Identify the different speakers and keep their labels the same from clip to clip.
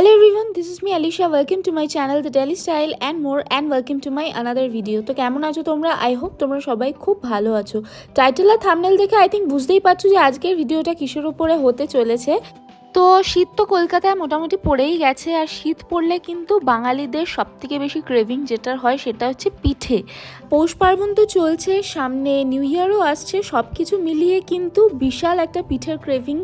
Speaker 1: Hello everyone, this is me Alicia. Welcome to my channel The Daily Style and more and welcome to my another video. তো কেমন আছো তোমরা I hope তোমরা সবাই খুব ভালো আছো টাইটেল আর থামনেল দেখে আই থিঙ্ক বুঝতেই পারছ যে আজকের ভিডিওটা কিসের উপরে হতে চলেছে তো শীত তো কলকাতায় মোটামুটি পড়েই গেছে আর শীত পড়লে কিন্তু বাঙালিদের সব থেকে বেশি ক্রেভিং যেটার হয় সেটা হচ্ছে পিঠে পৌষ পার্বণ তো চলছে সামনে নিউ ইয়ারও আসছে সব কিছু মিলিয়ে কিন্তু বিশাল একটা পিঠের ক্রেভিং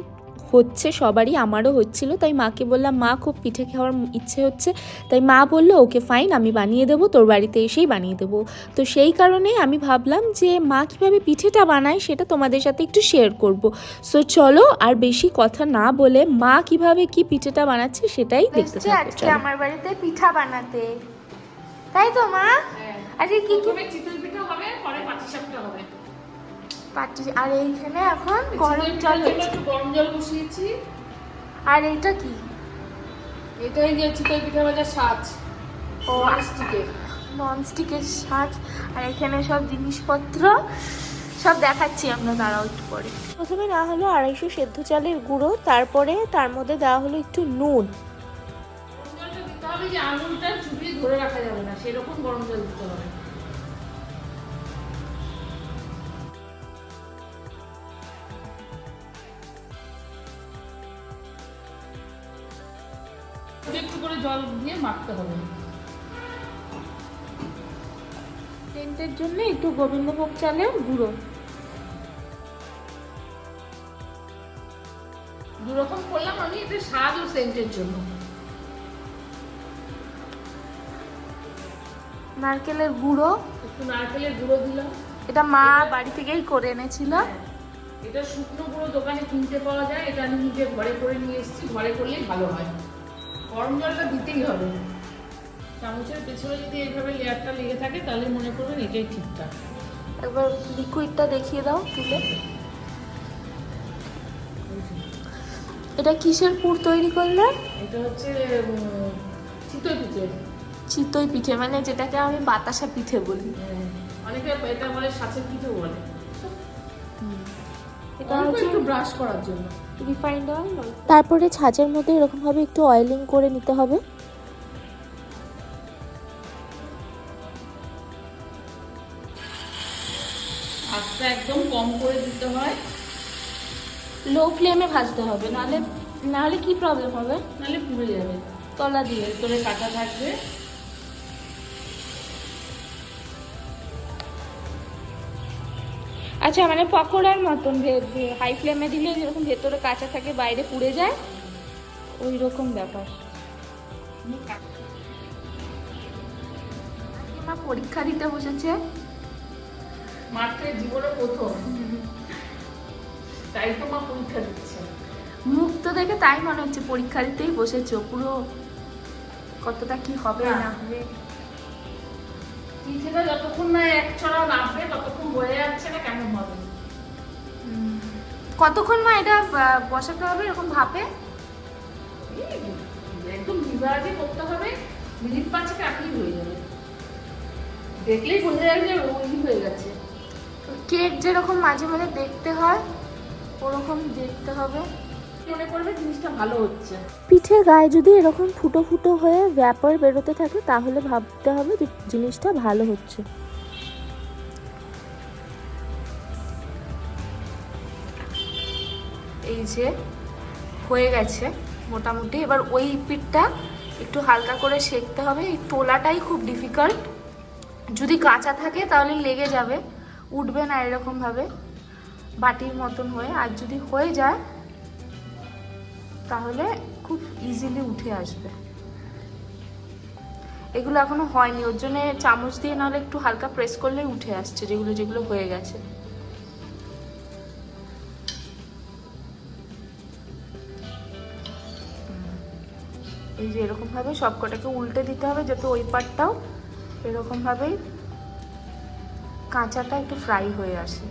Speaker 1: হচ্ছে সবারই আমারও হচ্ছিল। তাই মাকে বললাম মা খুব পিঠে খাওয়ার ইচ্ছে হচ্ছে। তাই মা বলল ওকে ফাইন আমি বানিয়ে দেবো তোর বাড়িতে এসেই বানিয়ে দেবো। তো সেই কারণে আমি ভাবলাম যে মা কীভাবে পিঠেটা বানায় সেটা তোমাদের সাথে একটু শেয়ার করব। সো চলো আর বেশি কথা না বলে মা কীভাবে কি পিঠেটা বানাচ্ছে সেটাই দেখতে থাকো
Speaker 2: আজকে আমার বাড়িতে পিঠা বানাতে। তাই তো মা? আজকে কি কি
Speaker 3: পিঠা হবে পরে পাটিসাপটা হবে।
Speaker 2: পাটি আর এইখানে এখন গরম জল হচ্ছে।
Speaker 3: একটু গরম জল বসিয়েছি।
Speaker 2: আর এইটা কি?
Speaker 3: এটাই যে চিতই পিঠা ভাজার সাজ
Speaker 2: ও
Speaker 3: স্টিকের
Speaker 2: ননস্টিকের। সাজ আর এখানে সব জিনিসপত্র সব দেখাচ্ছি আমরা দাঁড়াও একটু পরে।
Speaker 1: প্রথমে না হলো আড়াইশো সেদ্ধ চালের গুঁড়ো তারপরে তার মধ্যে দেওয়া হলো একটু নুন।
Speaker 3: আঙুলটা চুপিয়ে ধরে রাখা যাবে না সেরকম গরম জল দিতে হবে। একটু একটু করে জল দিয়ে মাখতে হবে।
Speaker 2: সেন্টের জন্য একটু গোবিন্দভোগ চালের গুঁড়ো।
Speaker 3: দু রকম করলাম আমি এটা স্বাদ ও সেন্টের জন্য।
Speaker 2: নারকেলের গুঁড়ো।
Speaker 3: একটু নারকেলের গুঁড়ো দিলাম।
Speaker 2: এটা মা বাড়ি থেকেই করে এনেছিল।
Speaker 3: এটা শুকনো গুঁড়ো দোকানে কিনতে পাওয়া যায় এটা আমি নিজে ঘরে করে নিয়ে এসেছি ঘরে করলে ভালো হয়। গরম জলটা দিতেই হবে। চামচের পেছনে যদি এইভাবে লেয়ারটা লেগে থাকে তাহলে মনে করবেন এটাই ঠিকঠাক।
Speaker 2: একবার লিকুইডটা দেখিয়ে দাও তুলে এটা কিসের পুর তৈরি করলে?
Speaker 3: এটা হচ্ছে চিতই পিঠে।
Speaker 2: চিতই পিঠে মানে যেটাকে আমি বাতাসা পিঠে বলি।
Speaker 3: হ্যাঁ, অনেকে এটা বলে সাথে পিঠে বলে।
Speaker 2: এটা
Speaker 3: অল্প
Speaker 2: হচ্ছে
Speaker 3: একটু ব্রাশ করার জন্য।
Speaker 2: রিফাইন্ড অয়েল
Speaker 1: তারপরে ছাঁচের মধ্যে এরকমভাবে একটু অয়েলিং করে নিতে হবে।
Speaker 3: আঁচটা একদম কম করে দিতে হয়।
Speaker 2: লো ফ্লেমে ভাজতে হবে নাহলে নাহলে কি প্রবলেম হবে?
Speaker 3: নাহলে পুড়ে যাবে।
Speaker 2: তলা দিয়ে
Speaker 3: ভেতরে কাটা থাকবে।
Speaker 2: আচ্ছা মানে পকোড়ার মতন হাই ফ্লেমে দিলে যেরকম ভেতরে কাঁচা থাকে বাইরে পুড়ে যায় ওই রকম ব্যাপার মা পরীক্ষা দিতে বসেছে।
Speaker 3: মাত্রে জীবনে প্রথম। তাই তো মা পরীক্ষা দিচ্ছে।
Speaker 2: মুখ তো দেখে তাই মনে হচ্ছে পরীক্ষা দিতেই বসেছো পুরো কতটা কি হবে না হবে।
Speaker 3: পিঠেটা যতক্ষণ না এক ছড়া নামবে ততক্ষণ বয়ে যাচ্ছে না কেমন হবে?
Speaker 2: কতক্ষণ মা এটা বসাতে হবে এরকম ভাপে
Speaker 3: একদম বিভাগে করতে হবে মিনিট পাঁচেক আপনি হয়ে যাবে। দেখলেই বোঝা যাবে যে ওই হয়ে গেছে।
Speaker 2: কেক যেরকম মাঝে মাঝে দেখতে হয় ওরকম দেখতে হবে।
Speaker 3: মনে করবে জিনিসটা ভালো হচ্ছে।
Speaker 1: পিঠের গায়ে যদি এরকম ফুটো ফুটো হয়ে ব্যাপার বেরোতে থাকে তাহলে ভাবতে হবে যে জিনিসটা ভালো হচ্ছে।
Speaker 2: এই যে হয়ে গেছে মোটামুটি। এবার ওই পিঠটা একটু হালকা করে সেকতে হবে। এই তোলাটাই খুব ডিফিকাল্ট যদি কাঁচা থাকে তাহলে লেগে যাবে উঠবে না এরকমভাবে বাটির মতন হয়ে। আর যদি হয়ে যায় তাহলে খুব ইজিলি উঠে আসবে। এগুলো এখনও হয়নি, ওর জন্য চামচ দিয়ে নাহলে একটু হালকা প্রেস করলেই উঠে আসছে, যেগুলো যেগুলো হয়ে গেছে। এই যে এরকম ভাবে সবকটাকে উল্টে দিতে হবে, যাতে ওই পাটটাও এরকম ভাবেই কাঁচাটা একটু ফ্রাই হয়ে আসে।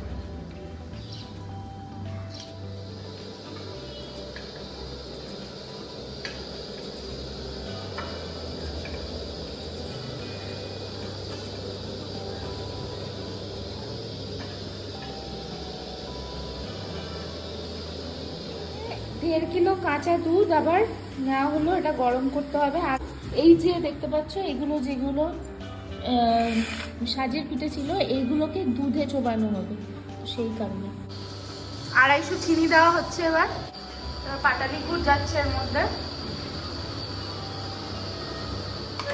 Speaker 2: দেড় কিলো কাঁচা দুধ আবার নেওয়া হলো এটা গরম করতে হবে। আর এই যে দেখতে পাচ্ছ এগুলো যেগুলো সাজের পিঠে ছিল এইগুলোকে দুধে চোবানো হবে সেই কারণে। আড়াইশো চিনি দেওয়া হচ্ছে এবার। পাটালি গুড় যাচ্ছে এর মধ্যে।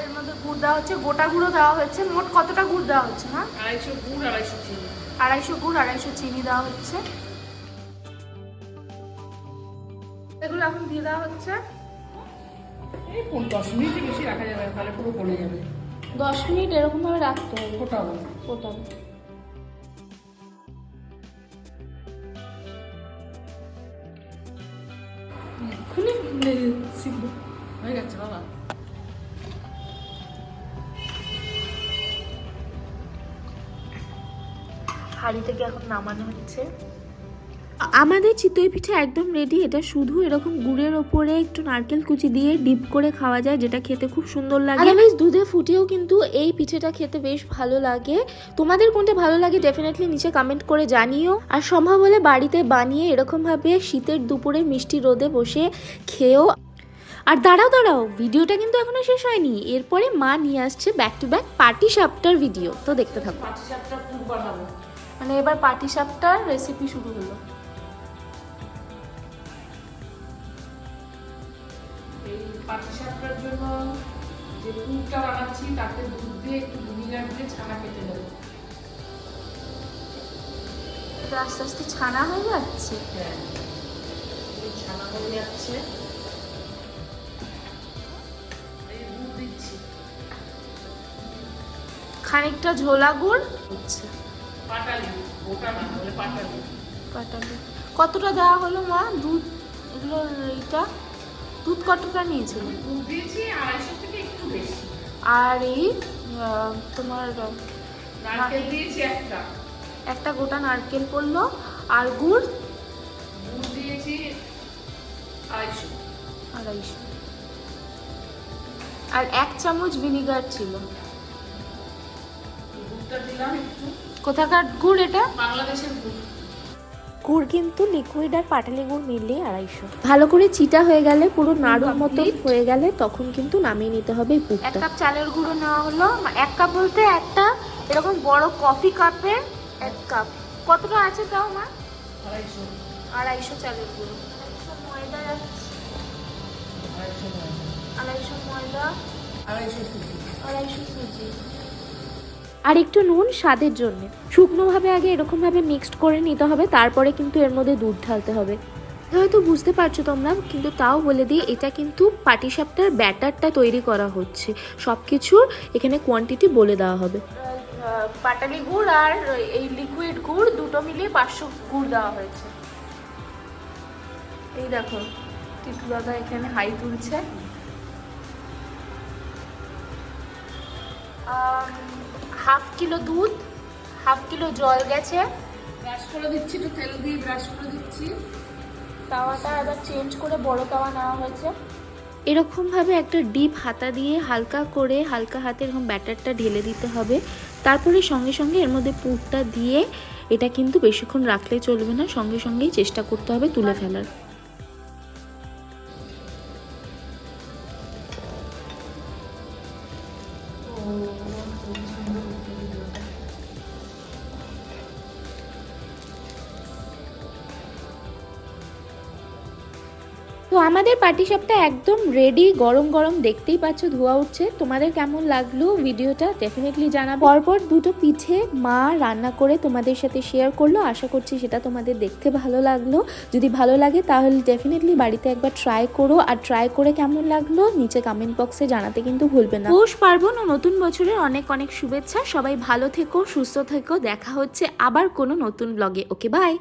Speaker 2: এর মধ্যে গুড় দেওয়া হচ্ছে গোটা গুঁড়ো দেওয়া হচ্ছে মোট কতটা গুড় দেওয়া হচ্ছে না
Speaker 3: আড়াইশো গুড় আড়াইশো চিনি।
Speaker 2: আড়াইশো গুড় আড়াইশো চিনি দেওয়া হচ্ছে। এগুলো এখন দিয়ে দেওয়া হচ্ছে।
Speaker 3: এই দশ মিনিটের বেশি রাখা যাবে তাহলে পুরো গলে যাবে।
Speaker 2: দশ মিনিট এরকম ভাবে রাখতে হবে।
Speaker 3: ফোটাবো।
Speaker 2: ফোটাবো।
Speaker 3: খুলে সিদ্ধ হয়ে গেছে বাবা।
Speaker 2: হাঁড়ি থেকে এখন নামানো হচ্ছে।
Speaker 1: আমাদের চিতই পিঠে একদম রেডি এটা শুধু এরকম গুড়ের ওপরে একটু নারকেল কুচি দিয়ে ডিপ করে খাওয়া যায় যেটা খেতে খুব সুন্দর লাগে। আদারওয়াইজ দুধে ফুটিয়েও কিন্তু এই পিঠেটা খেতে বেশ ভালো লাগে। তোমাদের কোনটা ভালো লাগে ডেফিনেটলি নিচে কমেন্ট করে জানিও। আর সম্ভব হলে বাড়িতে বানিয়ে এরকমভাবে শীতের দুপুরে মিষ্টি রোদে বসে খেয়েও। আর দাঁড়াও দাঁড়াও ভিডিওটা কিন্তু এখনও শেষ হয়নি। এরপরে মা নিয়ে আসছে ব্যাক টু ব্যাক পার্টি সাপটার ভিডিও তো দেখতে থাকো।
Speaker 2: মানে এবার পাটি সাপটার রেসিপি শুরু হলো।
Speaker 3: এই পাটি সাপটার জন্য যে পুরটা বানাচ্ছি তাতে দুধ দিয়ে একটু ভিনিগার দিয়ে ছানা কেটে দেবো
Speaker 2: আস্তে আস্তে ছানা হয়ে যাচ্ছে?
Speaker 3: হ্যাঁ। ছানা হয়ে যাচ্ছে।
Speaker 2: খানিকটা ঝোলা গুড়? হচ্ছে।
Speaker 3: পাটালি ওটা না বলে পাটালি।
Speaker 2: পাটালি। কতটা দেওয়া হলো মা দুধ এগুলো এইটা? দুধ কতটা নিয়েছিল? আর এই তোমার
Speaker 3: একটা।
Speaker 2: গোটা নারকেল পড়ল আর গুড়?
Speaker 3: দিয়েছি আড়াইশো।
Speaker 2: আর এক চামচ ভিনিগার ছিল। কোথাকার গুড় এটা?
Speaker 3: বাংলাদেশের দুধ
Speaker 1: গুড় কিন্তু লিকুইড আর পাটালি গুড় মিলিয়ে আড়াইশো। ভালো করে চিটা হয়ে গেলে পুরো নাড়ুর
Speaker 2: মতো
Speaker 1: হয়ে গেলে তখন কিন্তু নামিয়ে নিতে হবে
Speaker 2: এক কাপ চালের গুঁড়ো নেওয়া হলো। এক কাপ বলতে একটা এরকম বড় কফি কাপে এক কাপ কতটা আছে তাও মা?
Speaker 3: আড়াইশো।
Speaker 2: আড়াইশো চালের গুঁড়ো। আড়াইশো ময়দা
Speaker 3: আড়াইশো
Speaker 2: আড়াইশো ময়দা।
Speaker 3: আড়াইশো সুজি।
Speaker 2: আড়াইশো সুজি।
Speaker 1: আর একটু নুন স্বাদের জন্য। শুকনোভাবে আগে এরকমভাবে মিক্সড করে নিতে হবে, তারপরে কিন্তু এর মধ্যে দুধ ঢালতে হবে। হয়তো বুঝতে পারছ তোমরা, কিন্তু তাও বলে দিই, এটা কিন্তু পাটিসাপটার ব্যাটারটা তৈরি করা হচ্ছে। সব কিছুর এখানে কোয়ান্টিটি বলে দেওয়া হবে।
Speaker 2: পাটালি গুড় আর এই লিকুইড গুড় দুটো মিলিয়ে পাঁচশো গুড় দেওয়া হয়েছে। এই দেখো, টিটু দাদা এখানে হাই তুলছে। হাফ কিলো দুধ হাফ কিলো জল গেছে।
Speaker 3: ব্রাশ করে দিচ্ছি একটু তেল দিয়ে ব্রাশ করে দিচ্ছি।
Speaker 2: তাওয়াটা এবার চেঞ্জ করে বড় তাওয়া নেওয়া হয়েছে।
Speaker 1: এরকমভাবে একটা ডিপ হাতা দিয়ে হালকা করে হালকা হাতে এরকম ব্যাটারটা ঢেলে দিতে হবে। তারপরে সঙ্গে সঙ্গে এর মধ্যে পুরটা দিয়ে এটা কিন্তু বেশিক্ষণ রাখলে চলবে না সঙ্গে সঙ্গেই চেষ্টা করতে হবে তুলে ফেলার। তো আমাদের পাটিসাপটা একদম রেডি গরম গরম দেখতেই পাচ্ছ, ধোয়া উঠছে। তোমাদের কেমন লাগল ভিডিওটা ডেফিনেটলি জানাব। পরপর দুটো পিঠে মা রান্না করে তোমাদের সাথে শেয়ার করল। আশা করছি সেটা তোমাদের দেখতে ভালো লাগল। যদি ভালো লাগে তাহলে ডেফিনেটলি বাড়িতে একবার ট্রাই করো। আর ট্রাই করে কেমন লাগল নিচে কমেন্ট বক্সে জানাতে কিন্তু ভুলবে না। পৌষ পার্বণ ও নতুন বছরের অনেক অনেক শুভেচ্ছা। সবাই ভালো থেকো, সুস্থ থেকো। দেখা হচ্ছে আবার কোনো নতুন ব্লগে ওকে বাই